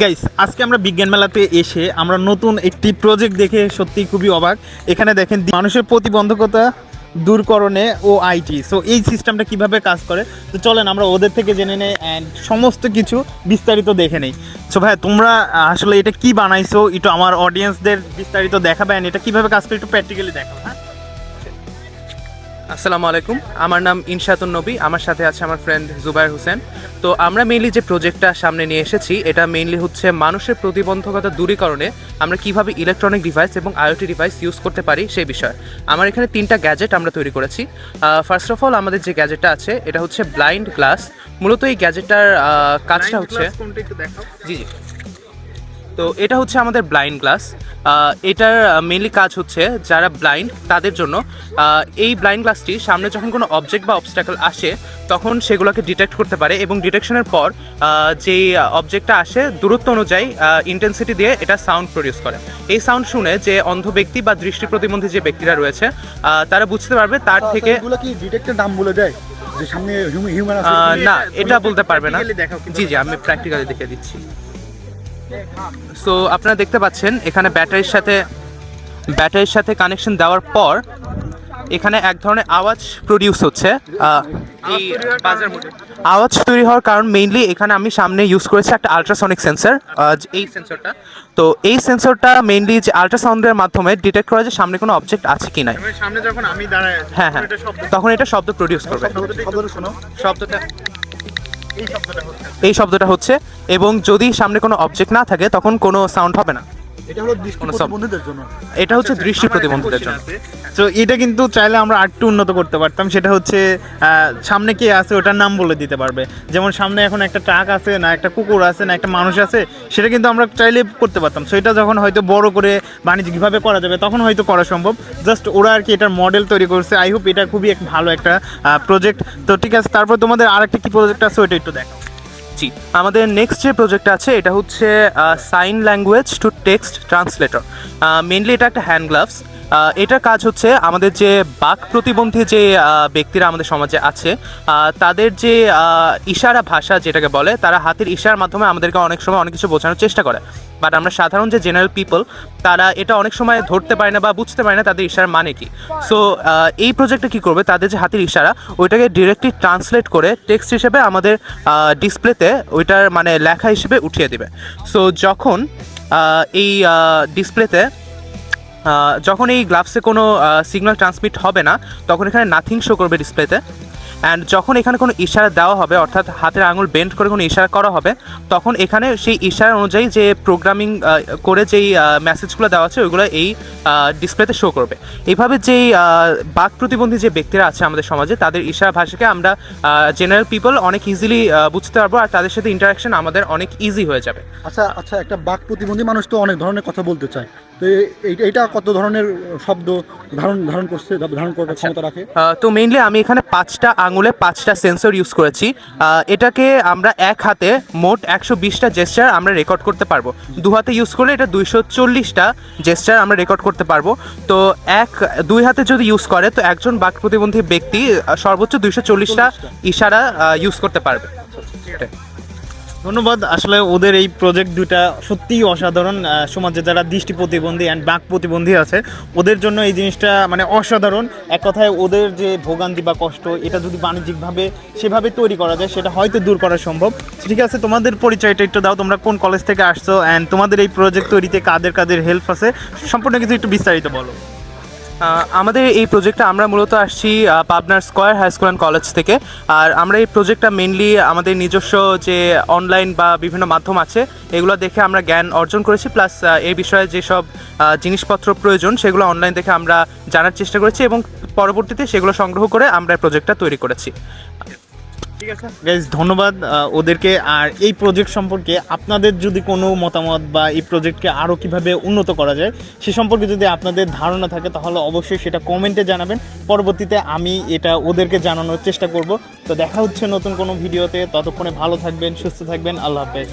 Guys আজকে আমরা বিজ্ঞান মেলাতে এসে আমরা নতুন একটি প্রজেক্ট দেখে সত্যি খুবই অবাক। এখানে দেখেন মানুষের প্রতিবন্ধকতা দূরকরণে ও আইটি সো এই সিস্টেমটা কীভাবে কাজ করে? তো চলেন আমরা ওদের থেকে জেনে নেই অ্যান্ড সমস্ত কিছু বিস্তারিত দেখে নেই। সো ভাই তোমরা আসলে এটা কি বানাইছো? একটু আমার অডিয়েন্সদের বিস্তারিত দেখাবে and এটা কীভাবে কাজ করে একটু প্র্যাকটিক্যালি দেখাবে হ্যাঁ? আসসালামু আলাইকুম। আমার নাম ইনশাতুন নবী আমার সাথে আছে আমার ফ্রেন্ড জুবাইর হোসেন। তো আমরা মেইনলি যে প্রজেক্টটা সামনে নিয়ে এসেছি এটা মেইনলি হচ্ছে মানুষের প্রতিবন্ধকতা দূরীকরণে আমরা কীভাবে ইলেকট্রনিক ডিভাইস এবং আইওটি ডিভাইস ইউজ করতে পারি সেই বিষয়ে। আমার এখানে তিনটা গ্যাজেট আমরা তৈরি করেছি। ফার্স্ট অফ অল আমাদের যে গ্যাজেটটা আছে এটা হচ্ছে ব্লাইন্ড গ্লাস মূলত এই গ্যাজেটটার কাজটা হচ্ছে জি জি। তো এটা হচ্ছে আমাদের ব্লাইন্ড গ্লাস এটার মেনলি কাজ হচ্ছে যারা ব্লাইন্ড তাদের জন্য এই ব্লাইন্ড গ্লাসটি সামনে যখন কোনো অবজেক্ট বা অবস্টাকল আসে তখন সেগুলোকে ডিটেক্ট করতে পারে এবং ডিটেকশনের পর যেই অবজেক্টটা আসে দূরত্ব অনুযায়ী ইন্টেন্সিটি দিয়ে এটা সাউন্ড প্রডিউস করে। এই সাউন্ড শুনে যে অন্ধ ব্যক্তি বা দৃষ্টি প্রতিবন্ধী যে ব্যক্তিরা রয়েছে তারা বুঝতে পারবে তার থেকে এগুলো কি ডিটেক্টের নাম বলে দেয়? যে সামনে হিউম্যান না এটা- বলতে পারবে না। জি জি আমি প্র্যাকটিক্যালি দেখে দিচ্ছি। সো আপনারা দেখতে পাচ্ছেন এখানে ব্যাটারির সাথে ব্যাটারির সাথে কানেকশন দেওয়ার পর এখানে এক ধরনের আওয়াজ প্রডিউস হচ্ছে এই বাজার আওয়াজ তৈরি হওয়ার কারণ মেইনলি এখানে আমি সামনে ইউজ করেছি একটা আল্ট্রাসনিক সেন্সর এই সেন্সরটা তো এই সেন্সরটা মেইনলি যে আল্ট্রাসাউন্ডের মাধ্যমে ডিটেক্ট করা যে সামনে কোনো অবজেক্ট আছে কি নাই। মানে সামনে যখন আমি দাঁড়ায় আছি, হ্যাঁ হ্যাঁ। তখন এটা শব্দ প্রডিউস করবে। শব্দটা এই শব্দটা হচ্ছে। এবং যদি সামনে কোনো অবজেক্ট না থাকে, তখন কোনো সাউন্ড হবে না। এটা হলো দৃষ্টি প্রতিবন্ধীদের জন্য। এটা হচ্ছে দৃষ্টি প্রতিবন্ধীদের জন্য। তো এটা কিন্তু চাইলে আমরা আরেকটু উন্নত করতে পারতাম সেটা হচ্ছে সামনে কে আছে ওটার নাম বলে দিতে পারবে। যেমন সামনে এখন একটা ট্রাক আছে না একটা কুকুর আছে না একটা মানুষ আছে সেটা কিন্তু আমরা চাইলে করতে পারতাম। সো এটা যখন হয়তো বড় করে বাণিজ্যিকভাবে করা যাবে তখন হয়তো করা সম্ভব। জাস্ট ওরা আর কি এটার মডেল তৈরি করছে। আই হোপ এটা খুবই এক ভালো একটা প্রজেক্ট তো ঠিক আছে তারপর তোমাদের আরেকটা কি প্রজেক্ট আছে ওইটা একটু দেখো জি। আমাদের নেক্সট যে প্রজেক্ট আছে, এটা হচ্ছে sign language to text translator mainly এটা একটা হ্যান্ড গ্লাভস এটার কাজ হচ্ছে আমাদের যে বাক প্রতিবন্ধী যে ব্যক্তিরা আমাদের সমাজে আছে তাদের যে ইশারা ভাষা যেটাকে বলে, তারা হাতের ইশারার মাধ্যমে আমাদেরকে অনেক সময় অনেক কিছু বোঝানোর চেষ্টা করে। বাট আমরা সাধারণ যে জেনারেল পিপল তারা এটা অনেক সময় ধরতে পারে না বা বুঝতে পারে না তাদের ইশারার মানে কি। সো এই প্রজেক্টটা কি করবে? তাদের যে হাতের ইশারা, ওইটাকে ডিরেক্টলি ট্রান্সলেট করে টেক্সট হিসেবে আমাদের ডিসপ্লেতে ওইটার মানে লেখা হিসেবে উঠিয়ে দেবে। সো যখন এই ডিসপ্লেতে যখন এই গ্লাভসে কোনো সিগন্যাল ট্রান্সমিট হবে না, তখন এখানে নাথিং শো করবে ডিসপ্লেতে অ্যান্ড যখন এখানে কোনো ইশারা দেওয়া হবে, অর্থাৎ হাতের আঙুল বেন্ড করে কোনো ইশারা করা হবে, তখন এখানে সেই ইশারা অনুযায়ী যে প্রোগ্রামিং করে যেই মেসেজগুলো দেওয়া আছে, ওইগুলো এই ডিসপ্লেতে শো করবে। এইভাবে যেই বাক প্রতিবন্ধী যে ব্যক্তিরা আছে আমাদের সমাজে, তাদের ইশারা ভাষাকে আমরা জেনারেল পিপল অনেক ইজিলি বুঝতে পারব, আর তাদের সাথে ইন্টারাকশন আমাদের অনেক ইজি হয়ে যাবে। আচ্ছা আচ্ছা একটা বাক প্রতিবন্ধী মানুষ তো অনেক ধরনের কথা বলতে চায়। তো এইটা কত ধরনের শব্দ ধারণ ধারণ করছে ধারণ করার ক্ষমতা রাখে? তো মেইনলি আমি এখানে পাঁচটা আঙুলে পাঁচটা সেন্সর ইউজ করেছি। এটাকে আমরা এক হাতে মোট একশো বিশটা জেস্টার আমরা রেকর্ড করতে পারব। দু হাতে ইউজ করলে এটা দুইশো চল্লিশটা জেস্টার আমরা রেকর্ড করতে পারব। তো এক দুই হাতে যদি ইউজ করে তো একজন বাক প্রতিবন্ধী ব্যক্তি সর্বোচ্চ দুইশো চল্লিশটা ইশারা ইউজ করতে পারবে। এটাই। ধন্যবাদ। আসলে ওদের এই প্রজেক্ট দুটা সত্যিই অসাধারণ। সমাজে যারা দৃষ্টি প্রতিবন্ধী অ্যান্ড বাক প্রতিবন্ধী আছে, ওদের জন্য এই জিনিসটা মানে অসাধারণ। এক কথায় ওদের যে ভোগান্তি বা কষ্ট, এটা যদি বাণিজ্যিকভাবে সেভাবে তৈরি করা যায়, সেটা হয়তো দূর করা সম্ভব। ঠিক আছে, তোমাদের পরিচয়টা একটু দাও, তোমরা কোন কলেজ থেকে আসছো অ্যান্ড তোমাদের এই প্রজেক্ট তৈরিতে কাদের কাদের হেল্প আছে, সম্পূর্ণ কিছু একটু বিস্তারিত বলো। আমাদের এই প্রজেক্টটা আমরা মূলত আসছি পাবনার square high school and college থেকে। আর আমরা এই প্রজেক্টটা মেনলি আমাদের নিজস্ব যে অনলাইন বা বিভিন্ন মাধ্যম আছে, এগুলো দেখে আমরা জ্ঞান অর্জন করেছি প্লাস এই বিষয়ে যেসব জিনিসপত্র প্রয়োজন, সেগুলো অনলাইন দেখে আমরা জানার চেষ্টা করেছি এবং পরবর্তীতে সেগুলো সংগ্রহ করে আমরা প্রজেক্টটা তৈরি করেছি। ঠিক আছে? গাইজ ধন্যবাদ ওদেরকে। আর এই প্রজেক্ট সম্পর্কে আপনাদের যদি কোনো মতামত বা এই প্রজেক্টকে আরও কীভাবে উন্নত করা যায়, সে সম্পর্কে যদি আপনাদের ধারণা থাকে, তাহলে অবশ্যই সেটা কমেন্টে জানাবেন। পরবর্তীতে আমি এটা ওদেরকে জানানোর চেষ্টা করব। তো দেখা হচ্ছে নতুন কোনো ভিডিওতে ততক্ষণে ভালো থাকবেন, সুস্থ থাকবেন। আল্লাহ হাফেজ।